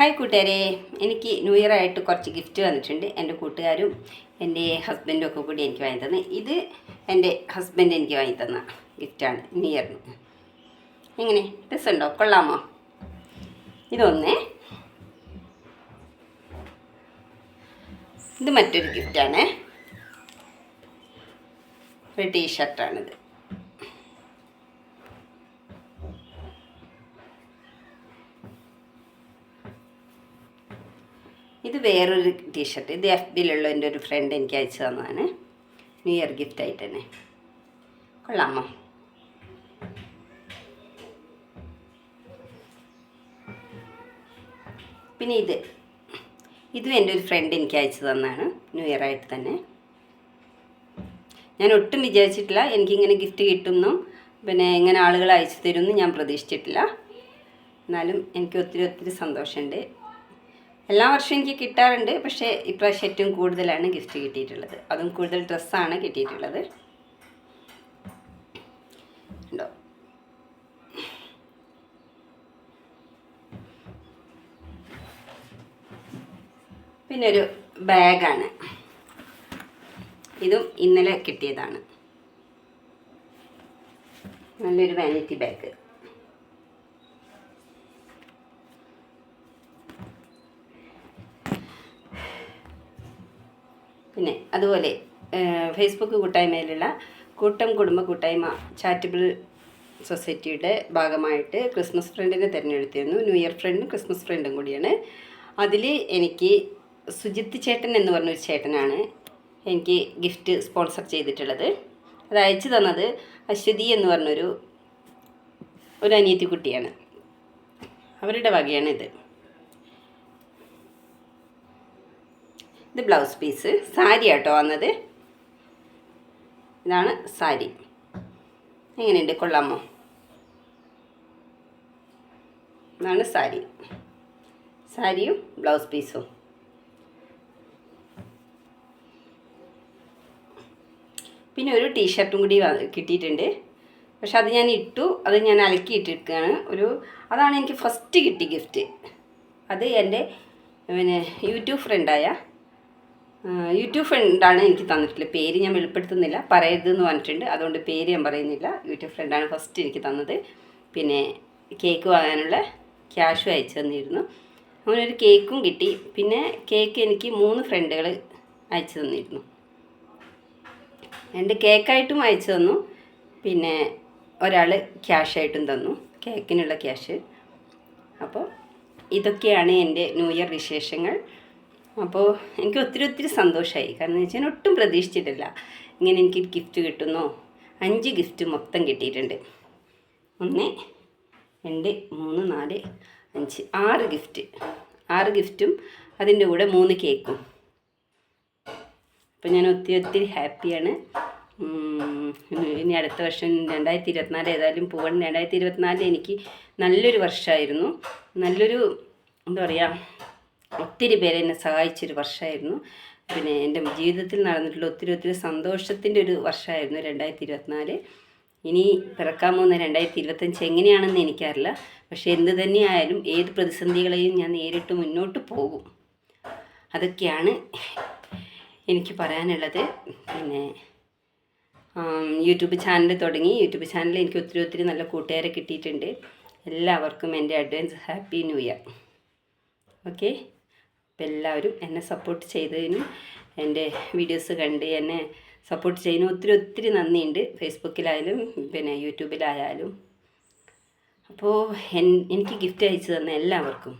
Hi കൂട്ടുകാരെ. എനിക്ക് new year ആയിട്ട് കുറച്ച് ഗിഫ്റ്റ് വന്നിട്ടുണ്ട്. എന്റെ കൂട്ടുകാരും എന്റെ ഹസ്ബൻഡും ഒക്കെ കൂടി എനിക്ക് വാങ്ങി തന്നു. ഇത് എന്റെ ഹസ്ബൻഡ് എനിക്ക് വാങ്ങി തന്ന ഗിഫ്റ്റാണ് ന്യൂ ഇയറിന് എങ്ങനെ? രസമുണ്ടോ? കൊള്ളാമോ? ഇതൊന്നേ. ഇത് മറ്റൊരു ഗിഫ്റ്റാണ് ഒരു ടീഷർട്ടാണിത് ഇത് വേറൊരു ടീഷർട്ട് ഇത് എഫ് ബിയിലുള്ള എന്റെ ഒരു ഫ്രണ്ട് എനിക്ക് അയച്ചു തന്നതാണ്. ന്യൂ ഇയർ ഗിഫ്റ്റ് ആയിട്ട് തന്നെ കൊള്ളാമോ? പിന്നെ ഇത്. ഇതും എന്റെ ഒരു ഫ്രണ്ട് എനിക്ക് അയച്ചു തന്നതാണ്. ന്യൂ ഇയർ ആയിട്ട് തന്നെ. ഞാൻ ഒട്ടും വിചാരിച്ചിട്ടില്ല. എനിക്കിങ്ങനെ ഗിഫ്റ്റ് കിട്ടുമെന്നും പിന്നെ ഇങ്ങനെ ആളുകൾ അയച്ചു തരുമെന്നും ഞാൻ പ്രതീക്ഷിച്ചിട്ടില്ല. എന്നാലും എനിക്ക് ഒത്തിരി ഒത്തിരി സന്തോഷമുണ്ട്. എല്ലാ വർഷവും എനിക്ക് കിട്ടാറുണ്ട്. പക്ഷേ ഇപ്രാവശ്യം ഏറ്റവും കൂടുതലാണ് ഗിഫ്റ്റ് കിട്ടിയിട്ടുള്ളത്. അതും കൂടുതൽ ഡ്രസ്സാണ് കിട്ടിയിട്ടുള്ളത്. ഉണ്ടോ? പിന്നെ ഒരു ബാഗാണ്. ഇതും ഇന്നലെ കിട്ടിയതാണ്. നല്ലൊരു വാനിറ്റി ബാഗ് പിന്നെ അതുപോലെ ഫേസ്ബുക്ക് കൂട്ടായ്മയിലുള്ള കൂട്ടം കുടുംബ കൂട്ടായ്മ ചാരിറ്റബിൾ സൊസൈറ്റിയുടെ ഭാഗമായിട്ട് ക്രിസ്മസ് ഫ്രണ്ടിനെ തിരഞ്ഞെടുത്തിരുന്നു. ന്യൂ ഇയർ ഫ്രണ്ടും ക്രിസ്മസ് ഫ്രണ്ടും കൂടിയാണ്. അതിൽ എനിക്ക് സുജിത്ത് ചേട്ടൻ എന്ന് പറഞ്ഞൊരു ചേട്ടനാണ് എനിക്ക് ഗിഫ്റ്റ് സ്പോൺസർ ചെയ്തിട്ടുള്ളത്. അത് അയച്ചു തന്നത് അശ്വതി എന്ന് പറഞ്ഞൊരു ഒരു അനിയത്തി കുട്ടിയാണ് അവരുടെ വകയാണ് ഇത് ഇത് ബ്ലൗസ് പീസ്. സാരി ആട്ടോ വന്നത്. ഇതാണ് സാരി. എങ്ങനെയുണ്ട് കൊള്ളാമോ? ഇതാണ് സാരി. സാരിയും ബ്ലൗസ് പീസും. പിന്നെ ഒരു ടീഷർട്ടും കൂടി കിട്ടിയിട്ടുണ്ട്. പക്ഷെ അത് ഞാൻ ഇട്ടു. അത് ഞാൻ അലക്കി ഇട്ടിരിക്കുകയാണ്. ഒരു അതാണ് എനിക്ക് ഫസ്റ്റ് കിട്ടിയ ഗിഫ്റ്റ് അത് എന്റെ പിന്നെ യൂട്യൂബ് ഫ്രണ്ടായ യൂട്യൂബ് ഫ്രണ്ടാണ് എനിക്ക് തന്നിട്ടുള്ളത്. പേര് ഞാൻ വെളിപ്പെടുത്തുന്നില്ല. പറയരുതെന്ന് പറഞ്ഞിട്ടുണ്ട്. അതുകൊണ്ട് പേര് ഞാൻ പറയുന്നില്ല. യൂട്യൂബ് ഫ്രണ്ടാണ് ഫസ്റ്റ് എനിക്ക് തന്നത്. പിന്നെ കേക്ക് വാങ്ങാനുള്ള ക്യാഷും അയച്ചു തന്നിരുന്നു. അങ്ങനെ ഒരു കേക്കും കിട്ടി. പിന്നെ കേക്ക് എനിക്ക് മൂന്ന് ഫ്രണ്ടുകൾ അയച്ചു തന്നിരുന്നു. രണ്ട് കേക്കായിട്ടും അയച്ചു തന്നു. പിന്നെ ഒരാൾ ക്യാഷായിട്ടും തന്നു. കേക്കിനുള്ള ക്യാഷ് അപ്പോൾ ഇതൊക്കെയാണ് എന്റെ ന്യൂ ഇയർ വിശേഷങ്ങൾ. അപ്പോൾ എനിക്ക് ഒത്തിരി ഒത്തിരി സന്തോഷമായി. കാരണം എന്ന് വെച്ചാൽ ഒട്ടും പ്രതീക്ഷിച്ചിട്ടില്ല. ഇങ്ങനെ എനിക്ക് ഗിഫ്റ്റ് കിട്ടുന്നു? അഞ്ച് ഗിഫ്റ്റ് മൊത്തം കിട്ടിയിട്ടുണ്ട്. ഒന്ന് രണ്ട് മൂന്ന് നാല് അഞ്ച് ആറ് ഗിഫ്റ്റ് ആറ് ഗിഫ്റ്റും അതിന്റെ കൂടെ മൂന്ന് കേക്കും അപ്പോൾ ഞാൻ ഒത്തിരി ഒത്തിരി ഹാപ്പിയാണ് ഇനി അടുത്ത വർഷം രണ്ടായിരത്തി ഇരുപത്തിനാല് ഏതായാലും പോകണം രണ്ടായിരത്തി ഇരുപത്തിനാല് എനിക്ക് നല്ലൊരു വർഷമായിരുന്നു. നല്ലൊരു എന്താ പറയുക ഒത്തിരി പേരെ എന്നെ സഹായിച്ചൊരു വർഷമായിരുന്നു. പിന്നെ എന്റെ ജീവിതത്തിൽ നടന്നിട്ടുള്ള ഒത്തിരി ഒത്തിരി സന്തോഷത്തിന്റെ ഒരു വർഷമായിരുന്നു രണ്ടായിരത്തി ഇരുപത്തിനാല് ഇനി പിറക്കാൻ പോകുന്ന രണ്ടായിരത്തി ഇരുപത്തഞ്ച് എങ്ങനെയാണെന്ന് എനിക്കറിയില്ല. പക്ഷേ എന്ത് തന്നെയായാലും ഏത് പ്രതിസന്ധികളെയും ഞാൻ നേരിട്ട് മുന്നോട്ട് പോകും. അതൊക്കെയാണ് എനിക്ക് പറയാനുള്ളത്. പിന്നെ യൂട്യൂബ് ചാനൽ തുടങ്ങി. യൂട്യൂബ് ചാനലിൽ എനിക്ക് ഒത്തിരി ഒത്തിരി നല്ല കൂട്ടുകാരെ കിട്ടിയിട്ടുണ്ട്. എല്ലാവർക്കും എന്റെ advance happy new year. Okay? അപ്പോൾ എല്ലാവരും എന്നെ സപ്പോർട്ട് ചെയ്തതിനും എന്റെ വീഡിയോസ് കണ്ട് എന്നെ സപ്പോർട്ട് ചെയ്യുന്ന ഒത്തിരി ഒത്തിരി നന്ദിയുണ്ട്. ഫേസ്ബുക്കിലായാലും പിന്നെ യൂട്യൂബിലായാലും. അപ്പോൾ എനിക്ക് ഗിഫ്റ്റ് അയച്ചു തന്ന എല്ലാവർക്കും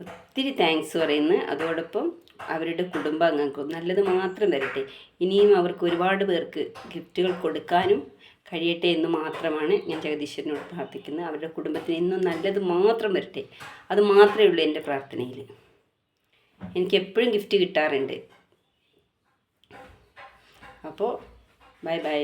ഒത്തിരി താങ്ക്സ് പറയുന്നു. അതോടൊപ്പം അവരുടെ കുടുംബാംഗങ്ങൾക്കും നല്ലത് മാത്രം വരട്ടെ. ഇനിയും അവർക്ക് ഒരുപാട് പേർക്ക് ഗിഫ്റ്റുകൾ കൊടുക്കാനും കഴിയട്ടെ എന്ന് മാത്രമാണ് ഞാൻ ജഗദീശ്വരനോട് പ്രാർത്ഥിക്കുന്നത്. അവരുടെ കുടുംബത്തിന് ഇന്നും നല്ലത് മാത്രം വരട്ടെ. അത് മാത്രമേ ഉള്ളൂ എന്റെ പ്രാർത്ഥനയിൽ. എനിക്ക് എപ്പോഴും ഗിഫ്റ്റ് കിട്ടാറുണ്ട്. അപ്പോൾ ബൈ ബൈ